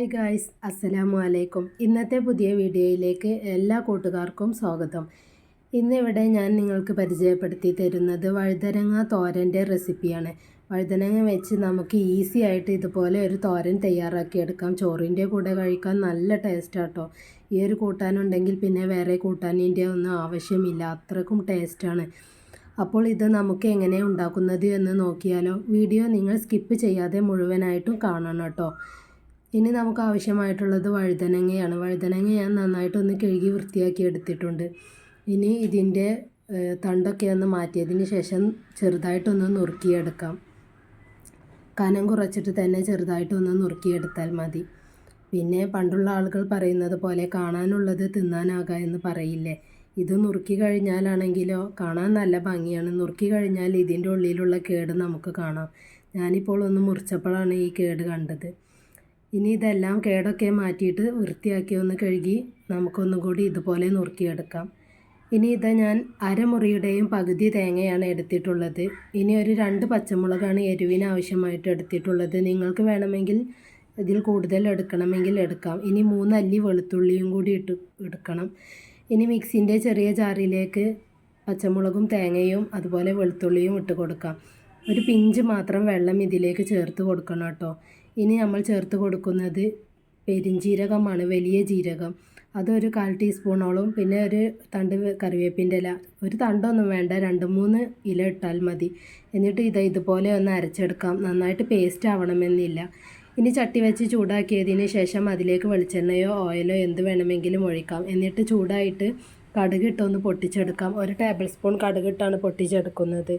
Hi guys അസ്സലാമു അലൈക്കും ഇന്നത്തെ പുതിയ വീഡിയോയിലേക്ക് എല്ലാ കൂട്ടുകാർക്കും സ്വാഗതം. ഇന്നിവിടെ ഞാൻ നിങ്ങൾക്ക് പരിചയപ്പെടുത്തി തരുന്നത് വഴുതനങ്ങ തോരന്റെ റെസിപ്പിയാണ്. വഴുതനങ്ങ വെച്ച് നമുക്ക് ഈസി ആയിട്ട് ഇതുപോലെ ഒരു തോരൻ തയ്യാറാക്കിയെടുക്കാം ചോറിന്റെ കൂടെ കഴിക്കാൻ നല്ല ടേസ്റ്റാട്ടോ ഈ ഒരു കൂട്ടാനുണ്ടെങ്കിൽ പിന്നെ വേറെ കൂട്ടാനിന്റെ ഒന്നും ആവശ്യമില്ല. അത്രക്കും ടേസ്റ്റാണ് അപ്പോൾ ഇത് നമുക്ക് എങ്ങനെ ഉണ്ടാക്കുന്നത് എന്ന് നോക്കിയാലോ. വീഡിയോ നിങ്ങൾ സ്കിപ്പ് ചെയ്യാതെ മുഴുവനായിട്ടും കാണണം കേട്ടോ. ഇനി നമുക്ക് ആവശ്യമായിട്ടുള്ളത് വഴുതനങ്ങയാണ്. വഴുതനങ്ങ ഞാൻ നന്നായിട്ടൊന്ന് കഴുകി വൃത്തിയാക്കി എടുത്തിട്ടുണ്ട്. ഇനി ഇതിന്റെ തണ്ടൊക്കെ ഒന്ന് മാറ്റിയതിന് ശേഷം ചെറുതായിട്ടൊന്ന് നുറുക്കിയെടുക്കാം. കനം കുറച്ചിട്ട് തന്നെ ചെറുതായിട്ടൊന്ന് നുറുക്കിയെടുത്താൽ മതി. പിന്നെ പണ്ടുള്ള ആളുകൾ പറയുന്നത് പോലെ കാണാനുള്ളത് തിന്നാനാകാ എന്ന് പറയില്ലേ? ഇത് നുറുക്കി കഴിഞ്ഞാലാണെങ്കിലോ? കാണാൻ നല്ല ഭംഗിയാണ്. നുറുക്കി കഴിഞ്ഞാൽ ഇതിന്റെ ഉള്ളിലുള്ള കേട് നമുക്ക് കാണാം. ഞാനിപ്പോൾ ഒന്ന് മുറിച്ചപ്പോഴാണ് ഈ കേട് കണ്ടത്. ഇനി ഇതെല്ലാം കേടൊക്കെ മാറ്റിയിട്ട് വൃത്തിയാക്കി ഒന്ന് കഴുകി നമുക്കൊന്നും കൂടി ഇതുപോലെ നുറുക്കിയെടുക്കാം. ഇനി ഇത് ഞാൻ അരമുറിയുടെയും പകുതി തേങ്ങയാണ് എടുത്തിട്ടുള്ളത്. ഇനി ഒരു രണ്ട് പച്ചമുളകാണ് എരിവിന് ആവശ്യമായിട്ട് എടുത്തിട്ടുള്ളത്. നിങ്ങൾക്ക് വേണമെങ്കിൽ ഇതിൽ കൂടുതൽ എടുക്കണമെങ്കിൽ എടുക്കാം. ഇനി മൂന്നല്ലി വെളുത്തുള്ളിയും കൂടി ഇട്ട് എടുക്കണം. ഇനി മിക്സിന്റെ ചെറിയ ജാറിലേക്ക് പച്ചമുളകും തേങ്ങയും അതുപോലെ വെളുത്തുള്ളിയും ഇട്ട് കൊടുക്കാം. ഒരു പിഞ്ച് മാത്രം വെള്ളം ഇതിലേക്ക് ചേർത്ത് കൊടുക്കണം കേട്ടോ. ഇനി നമ്മൾ ചേർത്ത് കൊടുക്കുന്നത് പെരിഞ്ജീരകമാണ് വലിയ ജീരകം. അതൊരു കാൽ ടീസ്പൂണോളം. പിന്നെ ഒരു തണ്ട് കറിവേപ്പിന്റെ ഇല. ഒരു തണ്ടൊന്നും വേണ്ട രണ്ട് മൂന്ന് ഇല ഇട്ടാൽ മതി. എന്നിട്ട് ഇത് ഇതുപോലെ ഒന്ന് അരച്ചെടുക്കാം. നന്നായിട്ട് പേസ്റ്റ് ആവണമെന്നില്ല. ഇനി ചട്ടി വെച്ച് ചൂടാക്കിയതിന് ശേഷം അതിലേക്ക് വെളിച്ചെണ്ണയോ ഓയിലോ എന്ത് വേണമെങ്കിലും ഒഴിക്കാം. എന്നിട്ട് ചൂടായിട്ട് കടുകിട്ടൊന്ന് പൊട്ടിച്ചെടുക്കാം. ഒരു ടേബിൾ സ്പൂൺ കടുകിട്ടാണ് പൊട്ടിച്ചെടുക്കുന്നത്.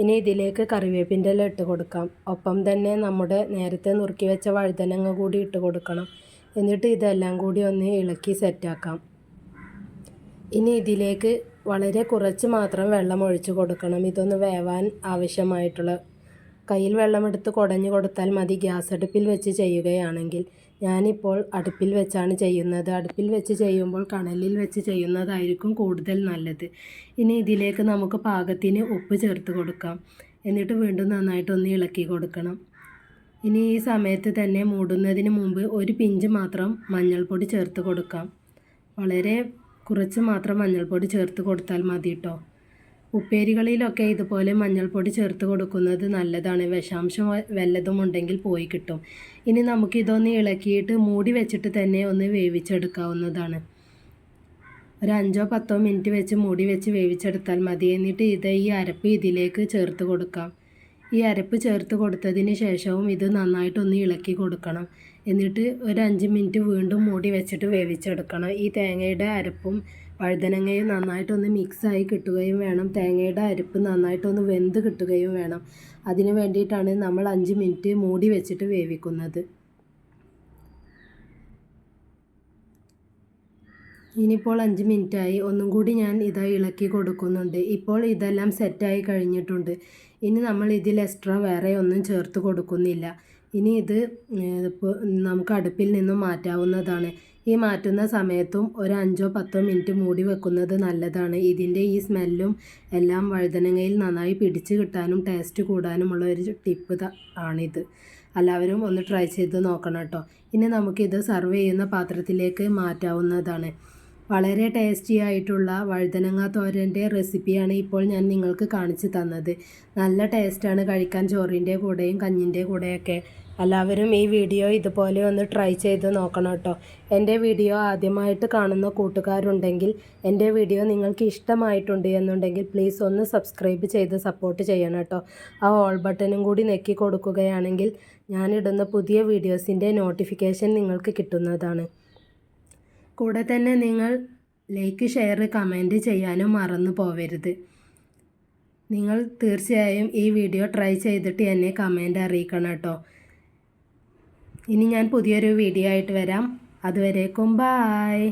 ഇനി ഇതിലേക്ക് കറിവേപ്പിന്റെ ഇല ഇട്ട് കൊടുക്കാം. ഒപ്പം തന്നെ നമ്മുടെ നേരത്തെ നുറുക്കി വെച്ച വഴുതനങ്ങ കൂടി ഇട്ട് കൊടുക്കണം. എന്നിട്ട് ഇതെല്ലാം കൂടി ഒന്ന് ഇളക്കി സെറ്റാക്കാം ഇനി ഇതിലേക്ക് വളരെ കുറച്ച് മാത്രം വെള്ളം ഒഴിച്ച് കൊടുക്കണം. ഇതൊന്ന് വേവാൻ ആവശ്യമായിട്ടുള്ള കയ്യിൽ വെള്ളമെടുത്ത് കുടഞ്ഞു കൊടുത്താൽ മതി. ഗ്യാസ് അടുപ്പിൽ വെച്ച് ചെയ്യുകയാണെങ്കിൽ. ഞാനിപ്പോൾ അടുപ്പിൽ വെച്ചാണ് ചെയ്യുന്നത്. അടുപ്പിൽ വെച്ച് ചെയ്യുമ്പോൾ കണലിൽ വെച്ച് ചെയ്യുന്നതായിരിക്കും കൂടുതൽ നല്ലത്. ഇനി ഇതിലേക്ക് നമുക്ക് പാകത്തിന് ഉപ്പ് ചേർത്ത് കൊടുക്കാം. എന്നിട്ട് വീണ്ടും നന്നായിട്ടൊന്ന് ഇളക്കി കൊടുക്കണം. ഇനി ഈ സമയത്ത് തന്നെ മൂടുന്നതിന് മുമ്പ് ഒരു പിഞ്ച് മാത്രം മഞ്ഞൾപ്പൊടി ചേർത്ത് കൊടുക്കാം. വളരെ കുറച്ച് മാത്രം മഞ്ഞൾപ്പൊടി ചേർത്ത് കൊടുത്താൽ മതി കേട്ടോ ഉപ്പേരികളിലൊക്കെ ഇതുപോലെ മഞ്ഞൾപ്പൊടി ചേർത്ത് കൊടുക്കുന്നത് നല്ലതാണ്. വിഷാംശം വല്ലതും ഉണ്ടെങ്കിൽ പോയി കിട്ടും. ഇനി നമുക്കിതൊന്ന് ഇളക്കിയിട്ട് മൂടി വെച്ചിട്ട് തന്നെ ഒന്ന് വേവിച്ചെടുക്കാവുന്നതാണ്. ഒരു അഞ്ചോ പത്തോ മിനിറ്റ് വെച്ച് മൂടി വെച്ച് വേവിച്ചെടുത്താൽ മതി. എന്നിട്ട് ഇത് ഈ അരപ്പ് ഇതിലേക്ക് ചേർത്ത് കൊടുക്കാം. ഈ അരപ്പ് ചേർത്ത് കൊടുത്തതിന് ശേഷവും ഇത് നന്നായിട്ടൊന്ന് ഇളക്കി കൊടുക്കണം. എന്നിട്ട് ഒരു അഞ്ച് മിനിറ്റ് വീണ്ടും മൂടി വെച്ചിട്ട് വേവിച്ചെടുക്കണം. ഈ തേങ്ങയുടെ അരപ്പും വഴുതനങ്ങയും നന്നായിട്ടൊന്ന് മിക്സായി കിട്ടുകയും വേണം. തേങ്ങയുടെ അരിപ്പ് നന്നായിട്ടൊന്ന് വെന്ത് കിട്ടുകയും വേണം. അതിന് വേണ്ടിയിട്ടാണ് നമ്മൾ അഞ്ച് മിനിറ്റ് മൂടി വെച്ചിട്ട് വേവിക്കുന്നത്. ഇനിയിപ്പോൾ അഞ്ച് മിനിറ്റായി. ഒന്നും കൂടി ഞാൻ ഇതായി ഇളക്കി കൊടുക്കുന്നുണ്ട്. ഇപ്പോൾ ഇതെല്ലാം സെറ്റായി കഴിഞ്ഞിട്ടുണ്ട്. ഇനി നമ്മൾ ഇതിൽ എക്സ്ട്രാ വേറെ ഒന്നും ചേർത്ത് കൊടുക്കുന്നില്ല. ഇനി ഇത് നമുക്ക് അടുപ്പിൽ നിന്നും മാറ്റാവുന്നതാണ്. ഈ മാറ്റുന്ന സമയത്തും ഒരു അഞ്ചോ പത്തോ മിനിറ്റ് മൂടി വെക്കുന്നത് നല്ലതാണ്. ഇതിന്റെ ഈ സ്മെല്ലും എല്ലാം വഴുതനങ്ങയിൽ നന്നായി പിടിച്ച് കിട്ടാനും ടേസ്റ്റ് കൂടാനുമുള്ള ഒരു ടിപ്പ് ആണിത്. എല്ലാവരും ഒന്ന് ട്രൈ ചെയ്ത് നോക്കണം കേട്ടോ. ഇനി നമുക്കിത് സർവ് ചെയ്യുന്ന പാത്രത്തിലേക്ക് മാറ്റാവുന്നതാണ്. വളരെ ടേസ്റ്റി ആയിട്ടുള്ള വഴുതനങ്ങ തോരന്റെ റെസിപ്പിയാണ് ഇപ്പോൾ ഞാൻ നിങ്ങൾക്ക് കാണിച്ചു തന്നത്. നല്ല ടേസ്റ്റാണ് കഴിക്കാൻ ചോറിന്റെ കൂടെയും കഞ്ഞിന്റെ കൂടെയൊക്കെ. എല്ലാവരും ഈ വീഡിയോ ഇതുപോലെ ഒന്ന് ട്രൈ ചെയ്ത് നോക്കണം കേട്ടോ. എന്റെ വീഡിയോ ആദ്യമായിട്ട് കാണുന്ന കൂട്ടുകാരുണ്ടെങ്കിൽ എന്റെ വീഡിയോ നിങ്ങൾക്ക് ഇഷ്ടമായിട്ടുണ്ട് എന്നുണ്ടെങ്കിൽ പ്ലീസ് ഒന്ന് സബ്സ്ക്രൈബ് ചെയ്ത് സപ്പോർട്ട് ചെയ്യണം കേട്ടോ. ആ ഓൾ ബട്ടണും കൂടി നെക്കി കൊടുക്കുകയാണെങ്കിൽ ഞാനിടുന്ന പുതിയ വീഡിയോസിന്റെ നോട്ടിഫിക്കേഷൻ നിങ്ങൾക്ക് കിട്ടുന്നതാണ്. കൂടെ തന്നെ നിങ്ങൾ ലൈക്ക് ഷെയർ കമന്റ് ചെയ്യാനും മറന്നു പോവരുത്. നിങ്ങൾ തീർച്ചയായും ഈ വീഡിയോ ട്രൈ ചെയ്തിട്ട് എന്നെ കമന്റ് അറിയിക്കണം കേട്ടോ. ഇനി ഞാൻ പുതിയൊരു വീഡിയോ ആയിട്ട് വരാം. അതുവരേക്കും ബായ്.